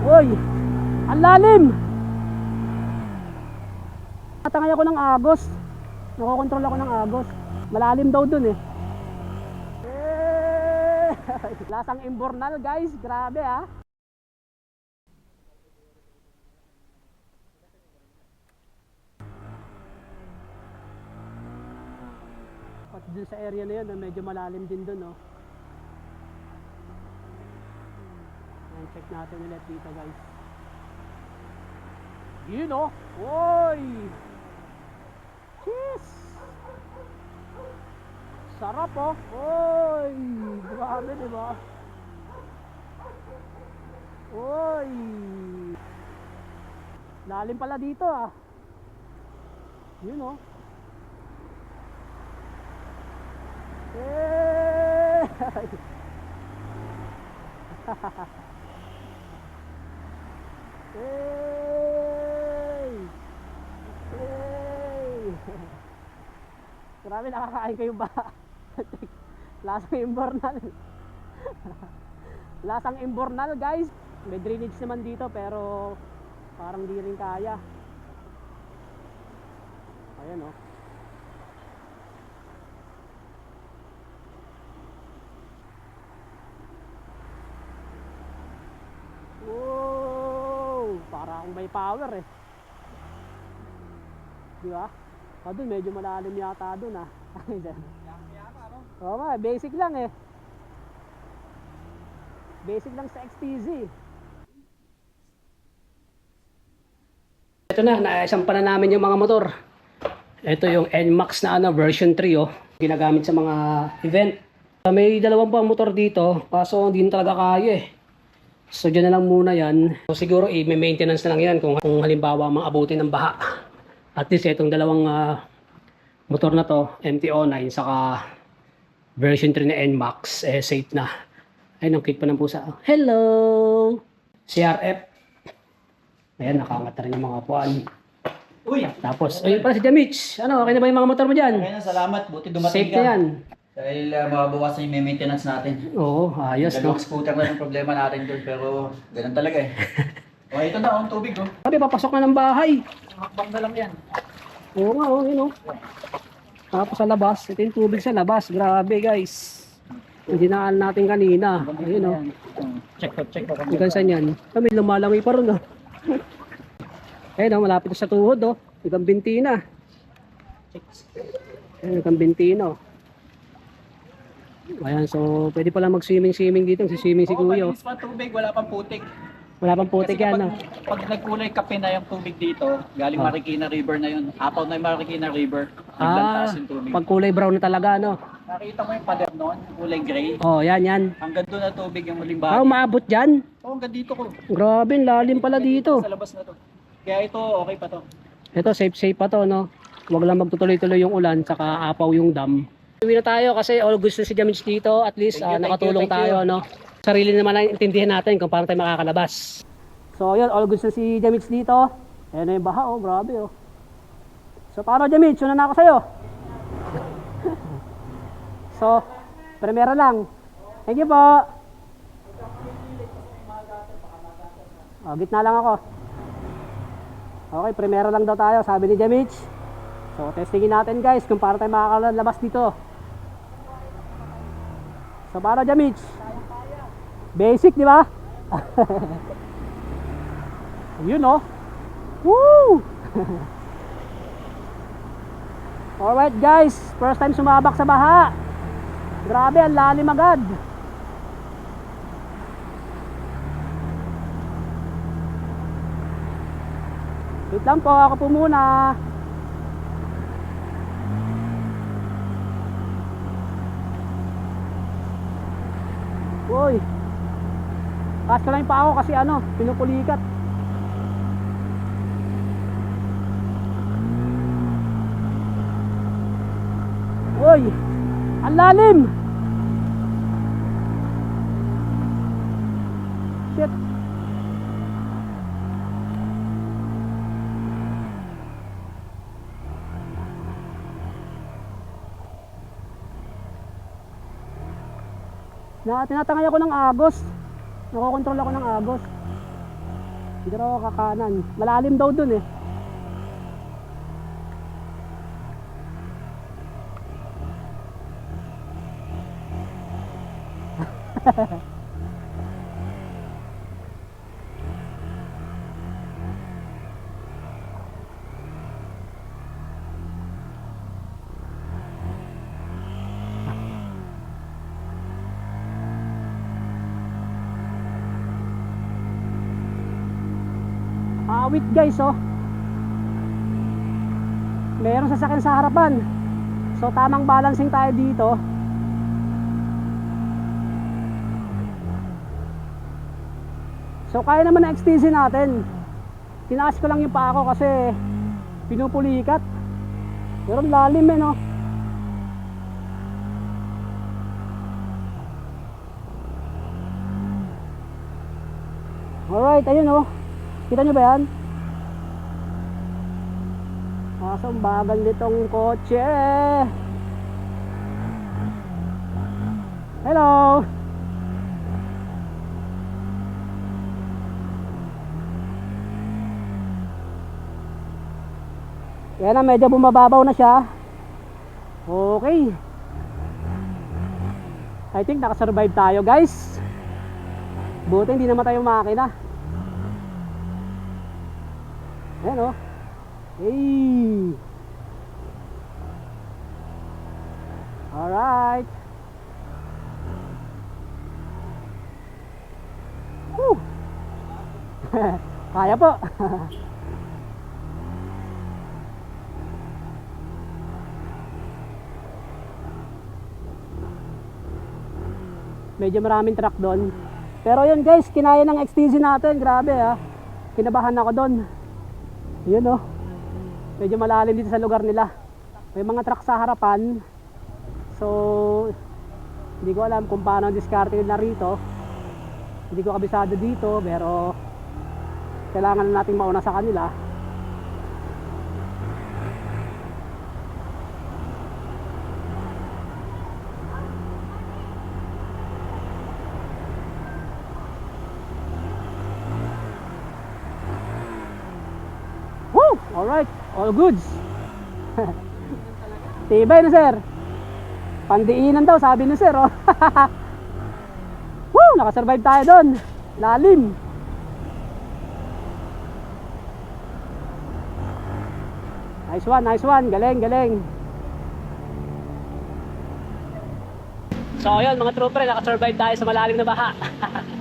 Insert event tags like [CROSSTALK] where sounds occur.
Uy! Ang lalim! Natangay ako ng agos. Nakokontrol ako ng agos. Malalim daw dun eh. [LAUGHS] Lasang imbornal guys. Grabe ah. At dun sa area na yun, medyo malalim din dun oh. Ayan, check natin ulit dito guys. Yun oh! Oy! Cheese! Sarap oh! Oy! Grabe diba? Oy! Lalim pala dito ah. Yun oh. Eh! Hey! [LAUGHS] Grabe nakakain kayo ba? [LAUGHS] Lasang imbornal. [LAUGHS] Lasang imbornal guys. May drainage naman dito pero parang di rin kaya. Ayan oh. Wow! Para akong may power eh. Di ba? Ah, dun, medyo malalim yata dun ah. [LAUGHS] Oo nga, basic lang eh. Basic lang sa XTZ. Ito na, naisampa na namin yung mga motor. Ito yung NMAX na ano, version 3 oh. Ginagamit sa mga event. May dalawang pang motor dito, kaso hindi na talaga kaya eh. So dyan na lang muna yan. So, siguro i-maintenance na lang yan kung, kung halimbawa maabuti ng baha. At least itong dalawang ah, motor na to, MT-09 saka version 3 na NMAX, eh safe na. Ayun, ang cute pa ng pusa. Hello! CRF. Ayan, nakaangat na rin yung mga puan. Uy! Tapos, ayun pala si Jamich. Ano, okay na ba yung mga motor mo dyan? Okay na, salamat. Buti dumating Safe ka. na yan. Dahil uh, mababawasan yung maintenance natin. Oo, ayos no. Dalawang scooter na yung problema natin doon, pero ganun talaga eh. [LAUGHS] o, ito na, ang tubig oh. Sabi, papasok na ng bahay. Hakbang na lang yan. Oo nga, oh, yun oh. Tapos sa labas, ito yung tubig sa labas. Grabe guys. Yung dinaan natin kanina. Ayun oh. Check ko, check ko. Hanggang saan yan? Kami lumalami pa rin oh. Ayun oh, malapit sa tuhod oh. Hanggang binti na. Ayun, hanggang binti na oh. Ayan, so pwede pala mag-swimming-swimming dito. Si Oo, Kuya. oh. malinis pa tubig, wala pang putik. Wala pang putik Kasi yan kapag, oh. pag nagkulay kape na yung tubig dito, galing Ah. Marikina River na yun. Apaw na yung Marikina River. Ah, Naglantaas yung tubig. pag kulay brown na talaga no. Nakita mo yung pader noon, kulay gray. Oh, yan yan. Hanggang doon na tubig yung Ah, limbag. umaabot dyan. Oo, hanggang dito ko. Grabe, ang lalim pala dito. Sa labas na to. Kaya ito, okay pa to. Ito, safe safe pa to, no? Huwag lang magtutuloy-tuloy yung ulan, saka apaw yung dam. Uwi na tayo kasi all gusto si Jamich dito. At least Thank you, ah, thank nakatulong you, thank tayo, no? Sarili naman lang intindihan natin kung paano tayo makakalabas. So, yun, all gusto si Jamich dito. Ayan na yung baha, oh, grabe, oh. So, paano Jamich? Una na ako sa'yo. [LAUGHS] so, primera lang. Thank you po. Oh, gitna lang ako. Okay, primera lang daw tayo, sabi ni Jamich. So, testingin natin guys kung paano tayo makakalabas dito. So, paano Jamich? Basic, di ba? [LAUGHS] Yun oh. Woo! [LAUGHS] Alright guys, first time sumabak sa baha. Grabe, ang lalim agad. Wait lang po, ako po muna. Uy. Taas ko lang yung paa kasi ano, pinupulikat. Uy. Ang lalim. Shit. Na tinatangay ako ng agos. Nakokontrol ako ng agos. Dito raw kakanan. Malalim daw dun eh. Awit guys oh. Meron sasakyan sa harapan. So tamang balancing tayo dito. So kaya naman na XTC natin. Tinaas ko lang yung paa ko kasi pinupulikat. Pero lalim eh no. Alright, ayun oh. Kita nyo ba yan? Ang bagal nitong kotse. Hello! Yan na, medyo bumababaw na siya. Okay. I think nakasurvive tayo guys. Buti hindi namatay yung makina. Ayan o. Hey. Alright. Woo. [LAUGHS] Kaya po. [LAUGHS] Medyo maraming truck doon. Pero yun guys, kinaya ng XTC natin. Grabe ah. Kinabahan ako doon. Yun oh. Medyo malalim dito sa lugar nila. May mga truck sa harapan. So, hindi ko alam kung paano ang diskarte nila rito. Hindi ko kabisado dito, pero kailangan na nating mauna sa kanila. Woo! Alright, all goods. [LAUGHS] Tibay na sir. Pandiinan daw sabi ni sir. Oh. [LAUGHS] Woo! Nakasurvive tayo doon. Lalim. Nice one, nice one. Galing, galing. So ayun mga trooper, nakasurvive tayo sa malalim na baha. [LAUGHS]